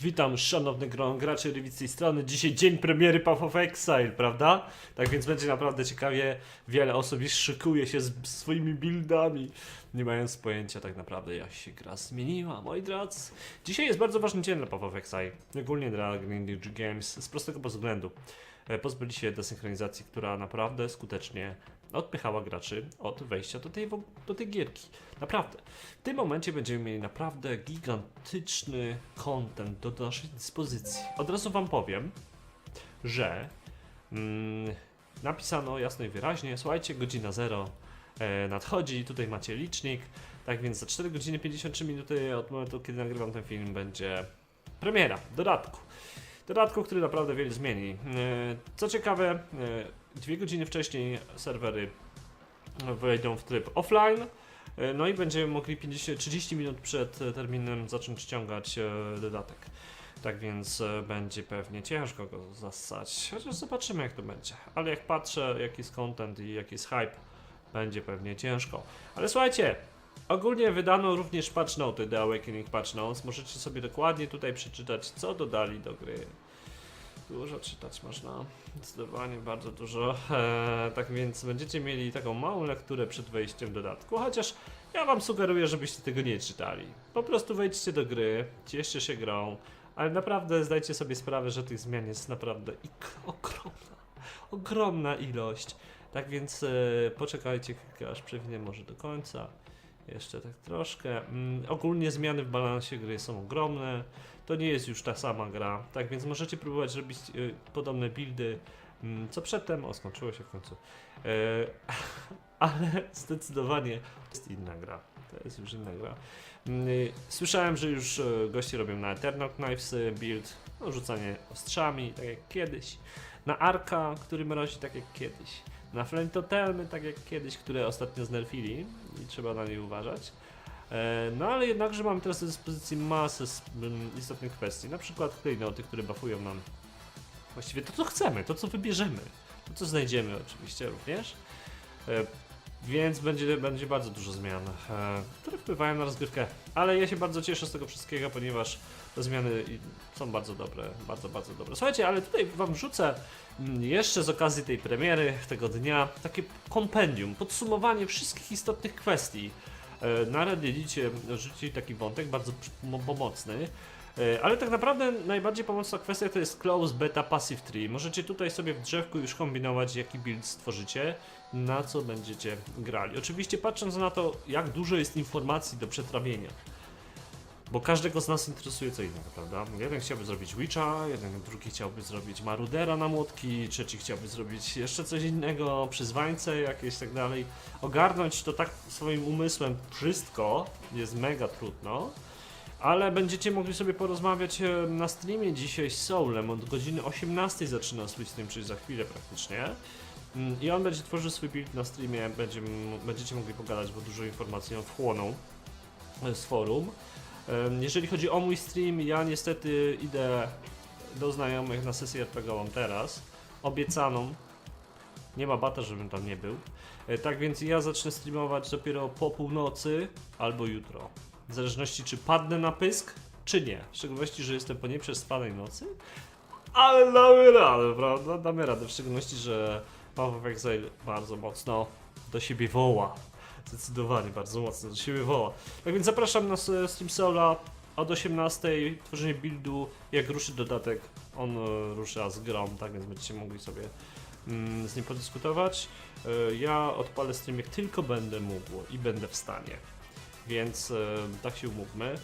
Witam szanowny gro- gracze Rivit z tej strony. Dzisiaj dzień premiery Path of Exile, prawda? Tak więc będzie naprawdę ciekawie. Wiele osób już szykuje się z swoimi buildami, nie mając pojęcia tak naprawdę jak się gra zmieniła, moi drodzy. Dzisiaj jest bardzo ważny dzień dla Path of Exile, ogólnie dla Greenwich Games, z prostego względu. E, Pozbyli się desynchronizacji, która naprawdę skutecznie odpychała graczy od wejścia do tej, do tej gierki. Naprawdę. W tym momencie będziemy mieli naprawdę gigantyczny content do naszej dyspozycji. Od razu Wam powiem, że mm, napisano jasno i wyraźnie, słuchajcie, godzina zero e, nadchodzi, tutaj macie licznik, tak więc za 4 godziny 53 minuty od momentu, kiedy nagrywam ten film, będzie premiera, dodatku. Dodatku, który naprawdę wiele zmieni. E, Co ciekawe, e, dwie godziny wcześniej serwery wejdą w tryb offline. E, No i będziemy mogli 50, 30 minut przed terminem zacząć ściągać e, dodatek. Tak więc e, będzie pewnie ciężko go zassać. Chociaż zobaczymy jak to będzie. Ale jak patrzę jaki jest content i jaki jest hype, będzie pewnie ciężko. Ale słuchajcie, ogólnie wydano również patch noty The Awakening Patch Notes. Możecie sobie dokładnie tutaj przeczytać co dodali do gry. Dużo czytać można, zdecydowanie bardzo dużo. Eee, tak więc będziecie mieli taką małą lekturę przed wejściem dodatku, chociaż ja wam sugeruję, żebyście tego nie czytali. Po prostu wejdźcie do gry, cieszcie się grą, ale naprawdę zdajcie sobie sprawę, że tych zmian jest naprawdę ogromna, ogromna ilość. Tak więc e, poczekajcie, aż przewinę może do końca. Jeszcze tak troszkę. Mm, ogólnie zmiany w balansie gry są ogromne. To nie jest już ta sama gra. Tak więc możecie próbować robić y, podobne buildy mm, co przedtem. O, skończyło się w końcu. E, ale zdecydowanie jest inna gra. To jest już inna gra. Mm, y, Słyszałem, że już e, goście robią na Eternal Knives build, no, rzucanie ostrzami, tak jak kiedyś. Na Arka, który mrozi tak jak kiedyś. Na Flame tak jak kiedyś, które ostatnio znerfili i trzeba na nie uważać. E, No ale jednakże mamy teraz do dyspozycji masę istotnych kwestii, na przykład klejnoty, które buffują nam właściwie to, co chcemy, to, co wybierzemy, to, co znajdziemy oczywiście również. E, Więc będzie, będzie bardzo dużo zmian, e, które wpływają na rozgrywkę, ale ja się bardzo cieszę z tego wszystkiego, ponieważ te zmiany są bardzo dobre, bardzo, bardzo dobre. Słuchajcie, ale tutaj wam rzucę mm, jeszcze z okazji tej premiery, tego dnia, takie kompendium, podsumowanie wszystkich istotnych kwestii, Na Reddicie rzucili taki wątek bardzo pomocny. E, Ale tak naprawdę najbardziej pomocna kwestia to jest Close Beta Passive Tree. Możecie tutaj sobie w drzewku już kombinować, jaki build stworzycie, na co będziecie grali. Oczywiście patrząc na to, jak dużo jest informacji do przetrawienia. Bo każdego z nas interesuje co innego, prawda? Jeden chciałby zrobić Witcha, jeden drugi chciałby zrobić Marudera na młotki, trzeci chciałby zrobić jeszcze coś innego, przyzwańce jakieś tak dalej. Ogarnąć to tak swoim umysłem wszystko jest mega trudno, ale będziecie mogli sobie porozmawiać e, na streamie dzisiaj z Soulem. Od godziny 18 zaczyna swój stream, czyli za chwilę praktycznie. Mm, I on będzie tworzył swój build na streamie, będzie, m- będziecie mogli pogadać, bo dużo informacji on wchłonął e, z forum. Jeżeli chodzi o mój stream, ja niestety idę do znajomych na sesję RPGową teraz, obiecaną. Nie ma bata, żebym tam nie był. E, Tak więc ja zacznę streamować dopiero po północy albo jutro. W zależności czy padnę na pysk, czy nie. W szczególności, że jestem po nieprzespanej nocy. Ale damy radę, prawda? Damy radę. W szczególności, że of Exile bardzo mocno do siebie woła. Zdecydowanie bardzo mocno do siebie woła. Tak więc zapraszam na s- Stream Sola od 18. Tworzenie buildu. Jak ruszy dodatek, on e, rusza z grą, tak więc będziecie mogli sobie mm, z nim podyskutować. E, Ja odpalę stream jak tylko będę mógł i będę w stanie. Więc e, tak się umówmy.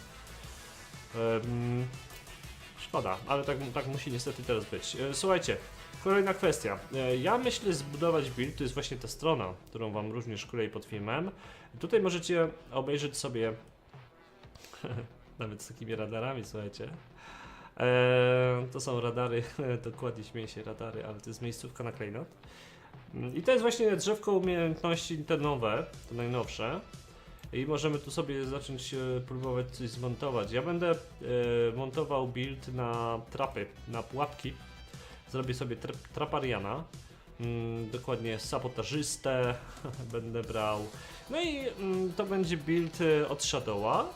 Szkoda, ale tak, tak musi niestety teraz być. Słuchajcie, kolejna kwestia. E, Ja myślę zbudować build, to jest właśnie ta strona, którą wam również szkolej pod filmem. Tutaj możecie obejrzeć sobie nawet z takimi radarami, słuchajcie. E, to są radary, dokładnie śmieję się radary, ale to jest miejscówka na klejnot. Mm, I to jest właśnie drzewko umiejętności te nowe, te najnowsze. I możemy tu sobie zacząć e, próbować coś zmontować. Ja będę e, montował build na trapy, na pułapki. Zrobię sobie tra trapariana. mm, dokładnie sabotażystę będę brał. No i mm, to będzie build y, od Shadowa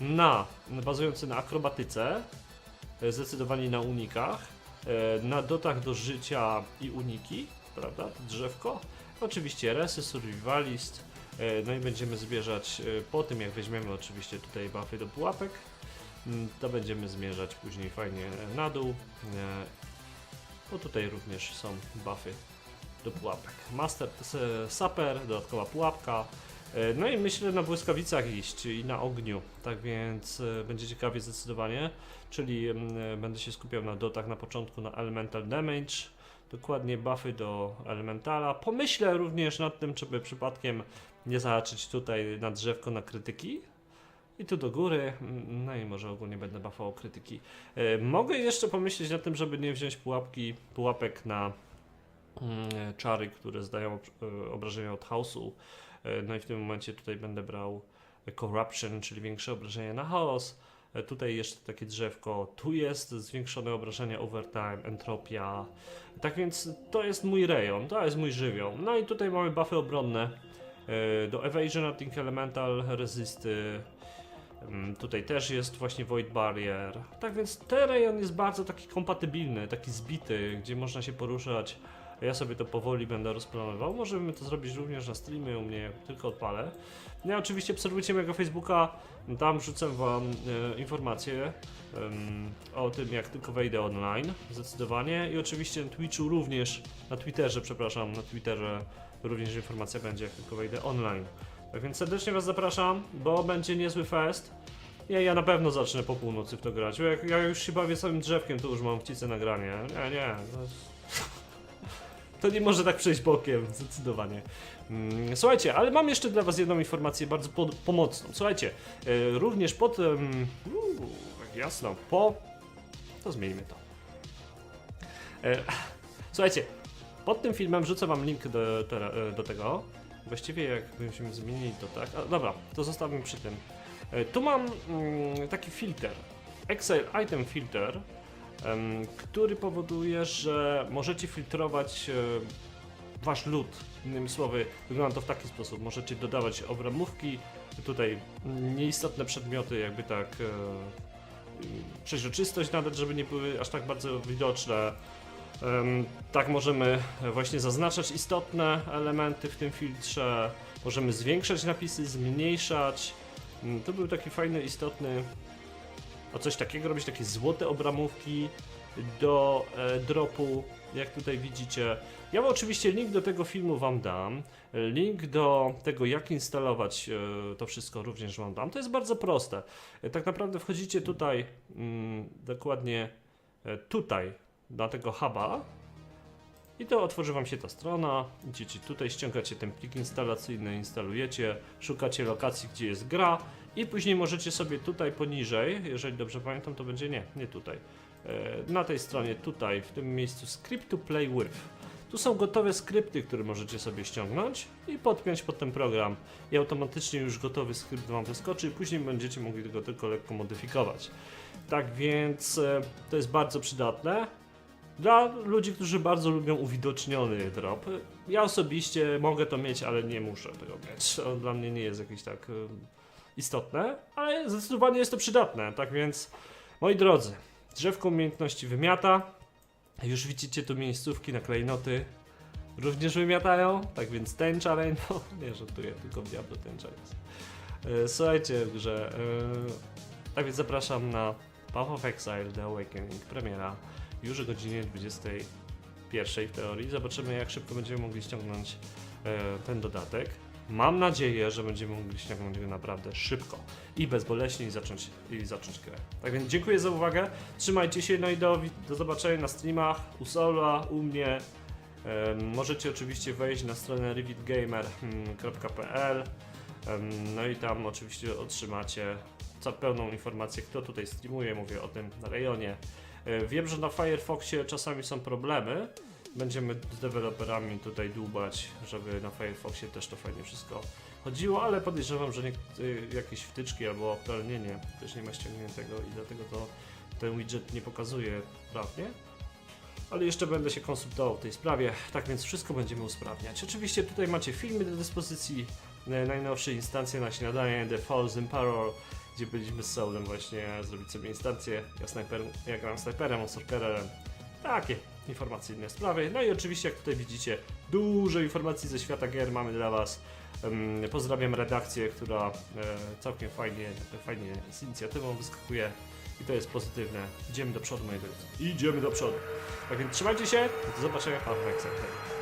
na, bazujący na akrobatyce, y, zdecydowanie na unikach, y, na dotach do życia i uniki, prawda, to drzewko. Oczywiście resy, survivalist, no i będziemy zbierzać po tym jak weźmiemy oczywiście tutaj buffy do pułapek, mm, to będziemy zmierzać później fajnie na dół, bo tutaj również są buffy do pułapek. Master Saper, dodatkowa pułapka. E, No i myślę na błyskawicach iść i na ogniu, tak więc e, będzie ciekawie zdecydowanie, czyli mm, e, będę się skupiał na dotach na początku na Elemental Damage, dokładnie buffy do Elementala. Pomyślę również nad tym, czy by przypadkiem nie zahaczyć tutaj na drzewko na krytyki. I tu do góry, no i może ogólnie będę buffował krytyki. E, Mogę jeszcze pomyśleć nad tym, żeby nie wziąć pułapki, pułapek na mm, czary, które zdają e, obrażenia od chaosu. E, No i w tym momencie tutaj będę brał Corruption, czyli większe obrażenia na chaos. E, Tutaj jeszcze takie drzewko. Tu jest zwiększone obrażenia overtime, entropia. Tak więc to jest mój rejon, to jest mój żywioł. No i tutaj mamy buffy obronne e, do Evasion, Atting Elemental, Resisty. Mm, Tutaj też jest właśnie Void Barrier. Tak więc ten rejon jest bardzo taki kompatybilny, taki zbity, gdzie można się poruszać. Ja sobie to powoli będę rozplanował. Możemy to zrobić również na streamie u mnie, tylko odpalę. No i oczywiście obserwujcie mojego Facebooka, tam wrzucam wam e, informacje em, o tym, jak tylko wejdę online, zdecydowanie. I oczywiście na Twitchu również, na Twitterze, przepraszam, na Twitterze również informacja będzie, jak tylko wejdę online. Tak więc serdecznie was zapraszam, bo będzie niezły fest. Nie, ja na pewno zacznę po północy w to grać. Jak ja już się bawię samym drzewkiem, to już mam wcisę nagranie. Nie, nie. To, to nie może tak przejść bokiem, zdecydowanie. Mm, Słuchajcie, ale mam jeszcze dla was jedną informację bardzo po pomocną. Słuchajcie, e, również pod... Um, jasno, po... To zmieńmy to. E, słuchajcie, pod tym filmem wrzucę wam link do, e, do tego. Właściwie jakbyśmy zmienili to tak. A, dobra, to zostawmy przy tym. E, Tu mam mm, taki filtr. Excel Item Filter, który powoduje, że możecie filtrować e, wasz lód. Innymi słowy, wygląda to w taki sposób. Możecie dodawać obramówki, tutaj nieistotne przedmioty, jakby tak e, przeźroczystość nawet, żeby nie były aż tak bardzo widoczne. Tak możemy właśnie zaznaczać istotne elementy w tym filtrze. Możemy zwiększać napisy, zmniejszać. Mm, To był taki fajny, istotny. O coś takiego robić takie złote obramówki do e, dropu, jak tutaj widzicie. Ja oczywiście link do tego filmu wam dam. Link do tego, jak instalować e, to wszystko również wam dam. To jest bardzo proste. E, Tak naprawdę wchodzicie tutaj, mm, dokładnie tutaj, na tego huba. I to otworzy Wam się ta strona. Idziecie tutaj, ściągacie ten plik instalacyjny, instalujecie, szukacie lokacji, gdzie jest gra i później możecie sobie tutaj poniżej, jeżeli dobrze pamiętam, to będzie nie, nie tutaj. E, Na tej stronie, tutaj, w tym miejscu script to play with. Tu są gotowe skrypty, które możecie sobie ściągnąć i podpiąć pod ten program. I automatycznie już gotowy skrypt Wam wyskoczy i później będziecie mogli go tylko lekko modyfikować. Tak więc e, to jest bardzo przydatne. Dla ludzi, którzy bardzo lubią uwidoczniony drop. Ja osobiście mogę to mieć, ale nie muszę tego mieć. To dla mnie nie jest jakieś tak istotne, ale zdecydowanie jest to przydatne. Tak więc, moi drodzy, drzewko umiejętności wymiata. Już widzicie tu miejscówki na klejnoty. Również wymiatają, tak więc tęcza rainbow. Nie żartuję, tylko w Diablo tęcza jest. E, Słuchajcie grze. e, Tak więc zapraszam na Path of Exile The Awakening, premiera już o godzinie 21 w teorii. Zobaczymy, jak szybko będziemy mogli ściągnąć e, ten dodatek. Mam nadzieję, że będziemy mogli ściągnąć go naprawdę szybko i bezboleśnie i zacząć, i zacząć grę. Tak więc dziękuję za uwagę. Trzymajcie się, no i do, do zobaczenia na streamach u Sola, u mnie. Em, możecie oczywiście wejść na stronę revidgamer.pl em, No i tam oczywiście otrzymacie pełną informację, kto tutaj streamuje. Mówię o tym na rejonie. E, Wiem, że na Firefoxie czasami są problemy. Będziemy z deweloperami tutaj dłubać, żeby na Firefoxie też to fajnie wszystko chodziło, ale podejrzewam, że nie, y, jakieś wtyczki albo uaktualnienie też nie ma ściągniętego i dlatego to ten widget nie pokazuje prawnie. ale jeszcze będę się konsultował w tej sprawie, tak więc wszystko będziemy usprawniać. Oczywiście tutaj macie filmy do dyspozycji, e, najnowsze instancje na śniadanie, The Falls Emperor, gdzie byliśmy z Saulem właśnie zrobić sobie instancję, ja, snajper, ja gram snajperem, on takie informacyjne sprawy. No i oczywiście jak tutaj widzicie, dużo informacji ze świata gier mamy dla Was. Pozdrawiam redakcję, która e, całkiem fajnie, fajnie z inicjatywą wyskakuje i to jest pozytywne. Idziemy do przodu, moi drodzy. Idziemy do przodu. Tak więc trzymajcie się, do zobaczenia Half-Life.